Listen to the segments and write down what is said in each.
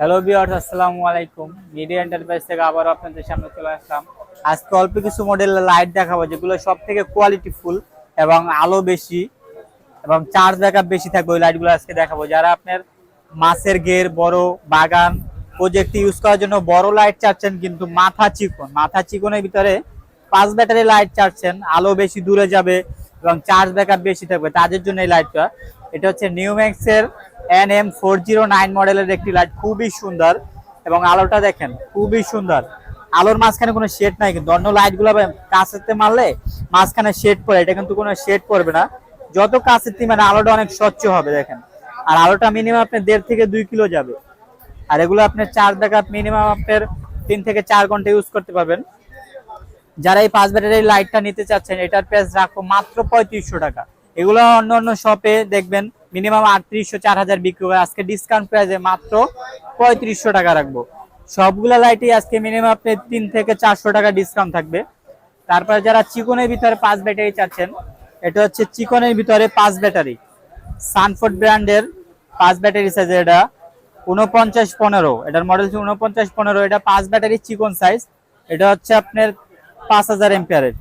Hello বিয়ার্স আসসালামু আলাইকুম। Media enterprise থেকে আবার আপনাদের সামনে চলে আসলাম। আজকে অল্প কিছু মডেলের লাইট দেখাবো, যেগুলো সব থেকে কোয়ালিটি ফুল এবং আলো বেশি এবং চার্জ ব্যাকআপ বেশি থাকবে ওই লাইটগুলো আজকে দেখাবো। যারা আপনার মাছের গের বড় বাগান প্রজেক্ট ইউজ করার জন্য বড় লাইট চাচ্ছেন, কিন্তু মাথা চিকন, মাথা চিকনের ভিতরে পাঁচ ব্যাটারি লাইট চাচ্ছেন, আলো বেশি দূরে যাবে এবং চার্জ ব্যাকআপ বেশি থাকবে, তাদের জন্য এই লাইটটা এটা হচ্ছে নিউম্যাক্স এর N M four zero nine মডেলের একটি লাইট খুবই সুন্দর। এবং আলোটা দেখেন, খুবই সুন্দর। আলোর মাঝখানে কোনো শেড নাই কিন্তু, অন্য লাইটগুলো কাছেতে মারলে মাঝখানে শেড পড়ে, এটা কিন্তু কোনো শেড পড়বে না। যত কাছেতে মানে আলোটা অনেক স্বচ্ছ হবে, দেখেন। আর আলোটা মিনিমাম আপনার দেড় থেকে দুই কিলো যাবে। আর এগুলো আপনার চার্জ দেখা মিনিমাম আপনার তিন থেকে চার ঘণ্টা ইউজ করতে পারবেন। যারা এই পাঁচ ব্যাটারির লাইটটা নিতে চাচ্ছেন, এটার প্রাইস রাখব মাত্র পঁয়ত্রিশশো টাকা। এগুলো অন্য অন্য শপে দেখবেন মিনিমাম আটত্রিশশো চার হাজার বিক্রি হবে আজকে ডিসকাউন্ট প্রাইসে মাত্র পঁয়ত্রিশশো টাকা রাখব। সবগুলো লাইটই আজকে মিনিমাম আপনি তিন থেকে চারশো টাকা ডিসকাউন্ট থাকবে। তারপরে যারা চিকনের ভিতরে পাঁচ ব্যাটারি চাচ্ছেন, এটা হচ্ছে চিকনের ভিতরে পাঁচ ব্যাটারি সানফোর্ড ব্র্যান্ডের পাঁচ ব্যাটারি সাইজ এটা উনপঞ্চাশ পনেরো। এটার মডেল হচ্ছে উনপঞ্চাশ পনেরো। এটা পাঁচ ব্যাটারি চিকন সাইজ এটা হচ্ছে আপনার পাঁচ হাজার এম্পিয়ারের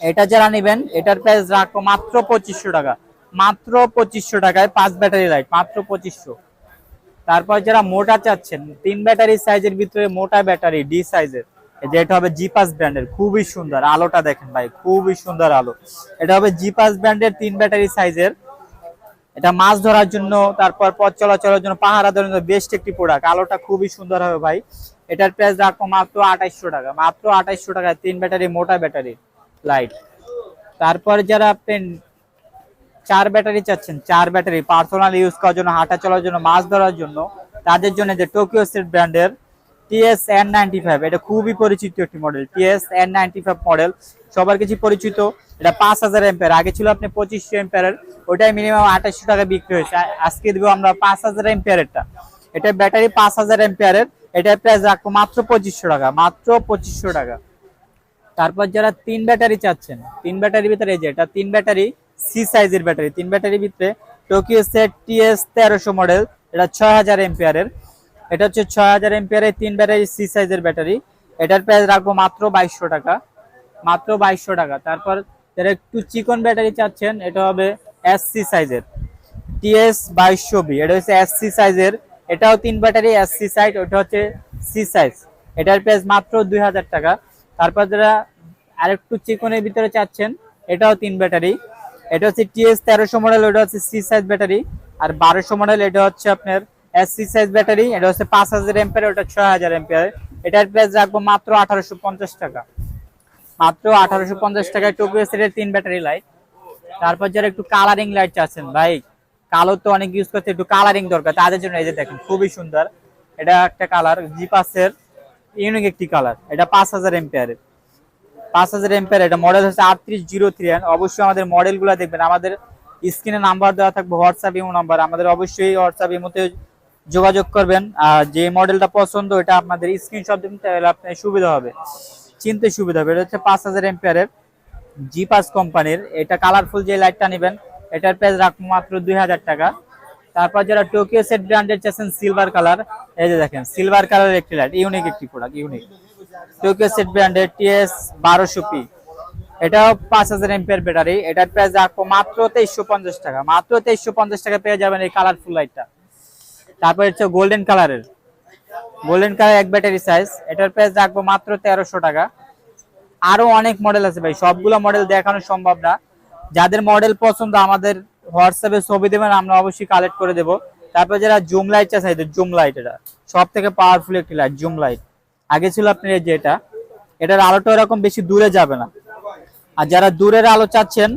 এটা যারা নেবেন, এটার প্রাইস রাখব মাত্র পঁচিশশো টাকা। মাত্র পঁচিশশো টাকায় পাঁচ ব্যাটারি লাইট মাত্র পঁচিশশো। তারপর যারা মোটা চাচ্ছেন, তিন ব্যাটারি সাইজের ভিতরে মোটা ব্যাটারি ডি সাইজের। যেটা হবে জিপাস ব্র্যান্ডের, খুবই সুন্দর। আলোটা দেখেন ভাই, খুবই সুন্দর আলো। এটা হবে জিপাস ব্র্যান্ডের তিন ব্যাটারি সাইজের। এটা মাছ ধরার জন্য, তারপর পথ চলাচলের জন্য, পাহারা দেওয়ার জন্য বেস্ট একটি প্রোডাক্ট আলোটা খুবই সুন্দর হবে ভাই। এটার প্রাইস রাখব মাত্র আঠাইশশো টাকা, মাত্র আঠাইশশো টাকা তিন ব্যাটারি, মোটা ব্যাটারি লাইট। তারপর যারা চার ব্যাটারি চাচ্ছেন, চার ব্যাটারি। পার্সোনাল ইউজ করার জন্য, হাঁটা চলার জন্য, মাছ ধরার জন্য। তাদের জন্য যে টোকিও সেট ব্র্যান্ডের টিএস এন নাইনটি ফাইভ এটা খুবই পরিচিত একটি model TS N ninety five model সবার কাছে পরিচিত। এটা পাঁচ হাজার এম্পেয়ার আগে ছিল আপনি পঁচিশশো এম্পেয়ারের ওটাই মিনিমাম আঠাশশো টাকা বিক্রি হয়েছে। আজকে দেবো আমরা পাঁচ হাজার এম্পেয়ারেরটা এটা। ব্যাটারি পাঁচ হাজার এম্পেয়ারের এটার প্রাইস রাখব মাত্র পঁচিশশো টাকা, মাত্র পঁচিশশো টাকা। তারপর যারা তিন ব্যাটারি চাচ্ছেন, তিন ব্যাটারির ভিতরে এই যে, এটা তিন ব্যাটারি সি সাইজের ব্যাটারি। তিন ব্যাটারির ভিতরে টোকিও সেট টিএস তেরোশো মডেল এটা ছয় হাজার এম্পিয়ারের এটা হচ্ছে ছয় হাজার এম্পিয়ারের তিন ব্যাটারি সি সাইজের ব্যাটারি। এটার প্রাইস রাখব মাত্র বাইশশো টাকা। মাত্র বাইশশো টাকা। তারপর যারা একটু চিকন ব্যাটারি চাচ্ছেন, এটা হবে এস সি সাইজের। টিএস বাইশশো বি এটা হচ্ছে এস সি সাইজের। এটাও তিন ব্যাটারি এস সি সাইজ ওটা হচ্ছে সি সাইজ এটার প্রাইস মাত্র দুই হাজার টাকা। তারপর যারা আরেকটু চিকনের ভিতরে চাচ্ছেন, এটাও তিন ব্যাটারি। এটা হচ্ছে টিএস তেরোশো মডেল ওটা হচ্ছে সি সাইজ ব্যাটারি আর বারোশো মডেল এটা হচ্ছে আপনার এস সি সাইজ ব্যাটারি এটা হচ্ছে পাঁচ হাজার এম্পিয়ার ওটা ছয় হাজার এম্পিয়ার এটার প্রাইস রাখব মাত্র আঠারোশো পঞ্চাশ টাকা। মাত্র আঠারোশো পঞ্চাশ টাকায় টোকিও সেটের তিন ব্যাটারি লাইট তারপর যারা একটু কালারিং লাইট চাচ্ছেন, ভাই, কালো তো অনেক ইউজ করছে, একটু কালারিং দরকার। তাদের জন্য এই যে দেখেন, খুবই সুন্দর। এটা একটা কালার জিপাসের ইউনিক একটি কালার এটা পাঁচ হাজার এম্পিয়ারের পাঁচ হাজার এম্পিয়ার এটা মডেল হচ্ছে আটত্রিশ জিরো থ্রি অবশ্যই আমাদের মডেলগুলো দেখবেন। আমাদের স্ক্রিনে নাম্বার দেওয়া থাকবে হোয়াটসঅ্যাপ ইমো নাম্বার আমাদের অবশ্যই হোয়াটসঅ্যাপ ইমোতে যোগাযোগ করবেন। আর যে মডেলটা পছন্দ, এটা আপনাদের স্ক্রিনশট দিন তাহলে আপনার সুবিধা হবে। চিনতে সুবিধা হবে। এটা হচ্ছে পাঁচ হাজার এম্পিয়ারের জি পাস কোম্পানির এটা কালারফুল যে লাইটটা নেবেন, এটার প্রাইস রাখব মাত্র দুই হাজার টাকা। তারপর যারা টোকিও সেট ব্র্যান্ডের চাচ্ছেন সিলভার কালার এই যে দেখেন সিলভার কালারের একটি লাইট ইউনিক একটি প্রোডাক্ট ইউনিক টোকিও সেট ব্র্যান্ডের টিএস বারোশো পি এটাও পাঁচ হাজার এম্পিয়ার ব্যাটারি। এটার প্রাইস রাখব মাত্র তেইশশো পঞ্চাশ টাকা। মাত্র তেইশশো পঞ্চাশ টাকা পেয়ে যাবেন এই কালারফুল লাইটটা তারপর হচ্ছে গোল্ডেন কালারের গোল্ডেন কালার এক ব্যাটারি সাইজ এটার প্রাইস রাখব মাত্র তেরোশো টাকা। আরও অনেক মডেল আছে ভাই। সবগুলো মডেল দেখানো সম্ভব না। যাদের মডেল পছন্দ, আমাদের হোয়াটসঅ্যাপে ছবি দেবেন, আমরা অবশ্যই কালেক্ট করে দেব। তারপর যারা জুম লাইট চাই জুম লাইট এটা। সব থেকে পাওয়ারফুল একটি লাইট জুম লাইট আগে ছিল আপনার এই যে এটা, এটার আলোটা এরকম বেশি দূরে যাবে না। আর যারা দূরের আলো চাচ্ছেন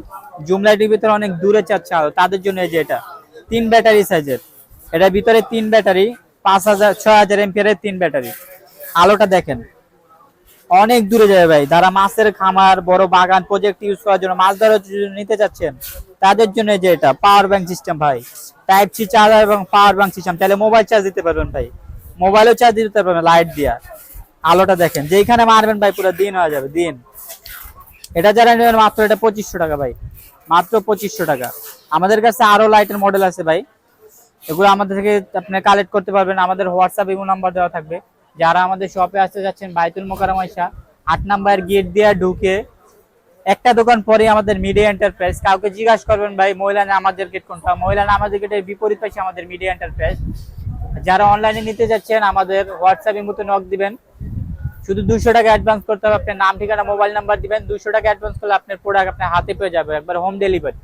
জুম লাইটের ভিতরে অনেক দূরে চাচ্ছে আলো, তাদের জন্য এই যে এটা, তিন ব্যাটারি সাইজের। এটার ভিতরে তিন ব্যাটারি, পাঁচ হাজার, ছয় হাজার এমপিয়ারের তিন ব্যাটারি। আলোটা দেখেন, অনেক দূরে যাবে ভাই। যারা মাছের খামার, বড় বাগান প্রজেক্ট ইউজ করার জন্য মাছ ধরার জন্য নিতে চাচ্ছেন, তাদের জন্য যে এটা পাওয়ার ব্যাংক সিস্টেম ভাই। টাইপ সি চার্জার এবং পাওয়ার ব্যাংক সিস্টেম তাহলে মোবাইল চার্জ দিতে পারবেন ভাই। মোবাইলও চার্জ দিতে পারবেন লাইট দিয়া। আলোটা দেখেন। যেখানে মারবেন ভাই, পুরো দিন হয়ে যাবে, দিন। এটা যারা নেবেন মাত্র, এটা পঁচিশশো টাকা ভাই। মাত্র পঁচিশশো টাকা। আমাদের কাছে আরও লাইটের মডেল আছে ভাই। এগুলো আমাদের থেকে আপনি কালেক্ট করতে পারবেন। আমাদের হোয়াটসঅ্যাপ ইমো নাম্বার দেওয়া থাকবে। যারা আমাদের শপে আসতে যাচ্ছেন, বাইতুল মোকাররম আয়সা আট নাম্বার গেট দিয়ে ঢুকে একটা দোকান পরে আমাদের মিডিয়া এন্টারপ্রাইজ কাউকে জিজ্ঞাসা করবেন, ভাই, মহিলা না, আমাদের গেট কোনটা? মহিলা আমাদের গেটের বিপরীত পাশে আমাদের মিডিয়া এন্টারপ্রাইজ যারা অনলাইনে নিতে যাচ্ছেন, আমাদের হোয়াটসঅ্যাপ ইমোতে নক দিবেন। শুধু দুশো টাকা অ্যাডভান্স করতে হবে, আপনার নাম, ঠিকানা মোবাইল নাম্বার দিবেন দুশো টাকা অ্যাডভান্স করলে আপনার প্রোডাক্ট আপনার হাতে পেয়ে যাবে, একবার হোম ডেলিভারি.